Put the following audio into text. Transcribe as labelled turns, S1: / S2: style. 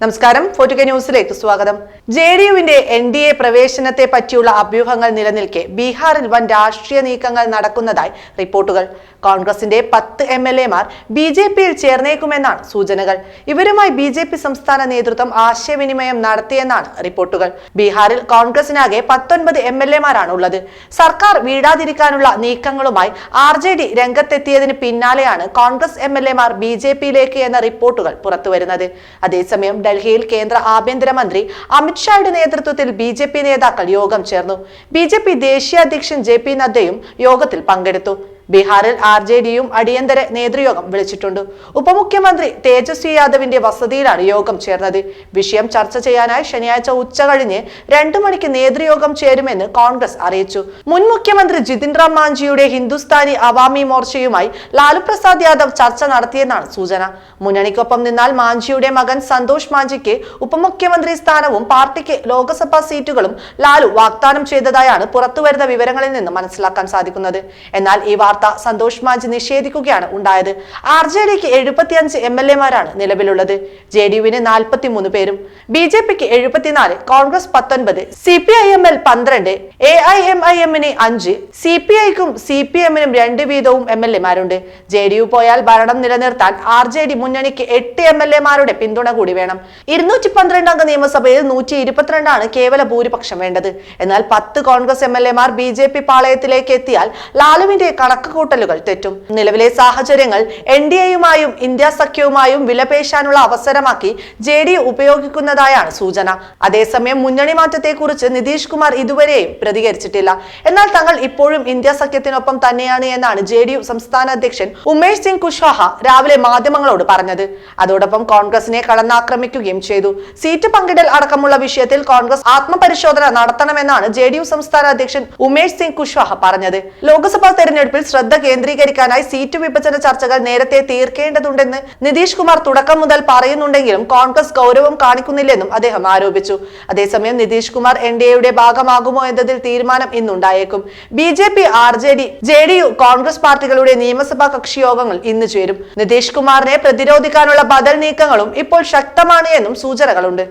S1: നമസ്കാരം. ഫോർട്ടുക ന്യൂസിലേക്ക് സ്വാഗതം. ജെ ഡി യുവിന്റെ എൻ ഡി എ പ്രവേശനത്തെ പറ്റിയുള്ള അഭ്യൂഹങ്ങൾ നിലനിൽക്കെ ബീഹാറിൽ വൻ രാഷ്ട്രീയ നീക്കങ്ങൾ നടക്കുന്നതായി റിപ്പോർട്ടുകൾ. കോൺഗ്രസിന്റെ പത്ത് എം എൽ എമാർ ബി ജെ പിയിൽ ചേർന്നേക്കുമെന്നാണ് സൂചനകൾ. ഇവരുമായി ബി ജെ പി സംസ്ഥാന നേതൃത്വം ആശയവിനിമയം നടത്തിയെന്നാണ് റിപ്പോർട്ടുകൾ. ബീഹാറിൽ കോൺഗ്രസിനാകെ പത്തൊൻപത് എം എൽ എമാരാണ് ഉള്ളത് സർക്കാർ വീഴാതിരിക്കാനുള്ള നീക്കങ്ങളുമായി ആർ ജെ ഡി രംഗത്തെത്തിയതിന് പിന്നാലെയാണ് കോൺഗ്രസ് എം എൽ എമാർ ബി ജെ പിയിലേക്ക് എന്ന റിപ്പോർട്ടുകൾ പുറത്തുവരുന്നത്. അതേസമയം ഡൽഹിയിൽ കേന്ദ്ര ആഭ്യന്തരമന്ത്രി അമിത്ഷായുടെ നേതൃത്വത്തിൽ ബി ജെ പി നേതാക്കൾ യോഗം ചേർന്നു. ബി ജെ പി ദേശീയ അധ്യക്ഷൻ ജെ പി നദ്ദയും യോഗത്തിൽ പങ്കെടുത്തു. ബീഹാറിൽ ആർ ജെ ഡിയും അടിയന്തര നേതൃയോഗം വിളിച്ചിട്ടുണ്ട്. ഉപമുഖ്യമന്ത്രി തേജസ്വി യാദവിന്റെ വസതിയിലാണ് യോഗം ചേർന്നത്. വിഷയം ചർച്ച ചെയ്യാനായി ശനിയാഴ്ച ഉച്ച കഴിഞ്ഞ് രണ്ടു മണിക്ക് നേതൃയോഗം ചേരുമെന്ന് കോൺഗ്രസ് അറിയിച്ചു. മുൻ മുഖ്യമന്ത്രി ജിതിൻ റാം മാഞ്ചിയുടെ ഹിന്ദുസ്ഥാനി അവാമി മോർച്ചയുമായി ലാലു പ്രസാദ് യാദവ് ചർച്ച നടത്തിയെന്നാണ് സൂചന. മുന്നണിക്കൊപ്പം നിന്നാൽ മാഞ്ചിയുടെ മകൻ സന്തോഷ് മാഞ്ചിക്ക് ഉപമുഖ്യമന്ത്രി സ്ഥാനവും പാർട്ടിക്ക് ലോക്സഭാ സീറ്റുകളും ലാലു വാഗ്ദാനം ചെയ്തതായാണ് പുറത്തുവരുന്ന വിവരങ്ങളിൽ നിന്ന് മനസ്സിലാക്കാൻ സാധിക്കുന്നത്. എന്നാൽ ഈ വാർത്ത സന്തോഷ് മാഞ്ചി നിഷേധിക്കുകയാണ്. ഉണ്ടായത് ആർ ജെ ഡിക്ക് എഴുപത്തിയഞ്ച് എം എൽ എമാരാണ് നിലവിലുള്ളത്. ജെ ഡി യുവിന് നാൽപ്പത്തിമൂന്ന് പേരും ബി ജെ പിക്ക് എഴുപത്തിനാല് കോൺഗ്രസ് പത്തൊൻപത് C P I M L പന്ത്രണ്ട് എ ഐ എം ഐ എമ്മിന് അഞ്ച് സി പി ഐക്കും സി പി എമ്മിനും രണ്ട് വീതവും എം എൽ എമാരുണ്ട്. ജെ ഡി യു പോയാൽ ഭരണം നിലനിർത്താൻ ആർ ജെ ഡി മുന്നണിക്ക് എട്ട് എം എൽ എമാരുടെ പിന്തുണ കൂടി വേണം. ഇരുന്നൂറ്റി പന്ത്രണ്ട് അംഗ നിയമസഭയിൽ നൂറ്റി ഇരുപത്തിരണ്ടാണ് കേവല ഭൂരിപക്ഷം വേണ്ടത്. എന്നാൽ പത്ത് കോൺഗ്രസ് എം എൽ എമാർ ബി ജെ പി പാളയത്തിലേക്ക് എത്തിയാൽ ലാലുവിന്റെ കണക്കുകൂട്ടലുകൾ തെറ്റും. നിലവിലെ സാഹചര്യങ്ങൾ എൻ ഡി എയുമായും ഇന്ത്യ സഖ്യവുമായും വിലപേശാനുള്ള അവസരമാക്കി ജെ ഡി ഉപയോഗിക്കുന്നതായാണ് സൂചന. അതേസമയം മുന്നണി മാറ്റത്തെക്കുറിച്ച് നിതീഷ് കുമാർ ഇതുവരെയും പ്രതികരിച്ചിട്ടില്ല. എന്നാൽ തങ്ങൾ ഇപ്പോഴും ഇന്ത്യ സഖ്യത്തിനൊപ്പം തന്നെയാണ് എന്നാണ് ജെ ഡി യു സംസ്ഥാന അധ്യക്ഷൻ ഉമേഷ് സിംഗ് കുശ്വാഹ രാവിലെ മാധ്യമങ്ങളോട് പറഞ്ഞത്. അതോടൊപ്പം കോൺഗ്രസിനെ കടന്നാക്രമിക്കുകയും ചെയ്തു. സീറ്റ് പങ്കിടൽ അടക്കമുള്ള വിഷയത്തിൽ കോൺഗ്രസ് ആത്മപരിശോധന നടത്തണമെന്നാണ് ജെ സംസ്ഥാന അധ്യക്ഷൻ ഉമേഷ് സിംഗ് കുശ്വാഹ പറഞ്ഞത്. ലോക്സഭാ തെരഞ്ഞെടുപ്പിൽ ശ്രദ്ധ കേന്ദ്രീകരിക്കാനായി സീറ്റ് വിഭജന ചർച്ചകൾ നേരത്തെ തീർക്കേണ്ടതുണ്ടെന്ന് നിതീഷ് കുമാർ തുടക്കം മുതൽ പറയുന്നുണ്ടെങ്കിലും കോൺഗ്രസ് ഗൗരവം കാണിക്കുന്നില്ലെന്നും അദ്ദേഹം ആരോപിച്ചു. അതേസമയം നിതീഷ് കുമാർ എൻ ഡി എയുടെ ഭാഗമാകുമോ എന്നതിൽ തീരുമാനം ഇന്നുണ്ടായേക്കും. B J P R J D J D U Congress പാർട്ടികളുടെ നിയമസഭാ കക്ഷി യോഗങ്ങൾ ഇന്ന് ചേരും. നിതീഷ് കുമാറിനെ പ്രതിരോധിക്കാനുള്ള ബദൽ നീക്കങ്ങളും ഇപ്പോൾ ശക്തമാണ് എന്നും സൂചനകളുണ്ട്.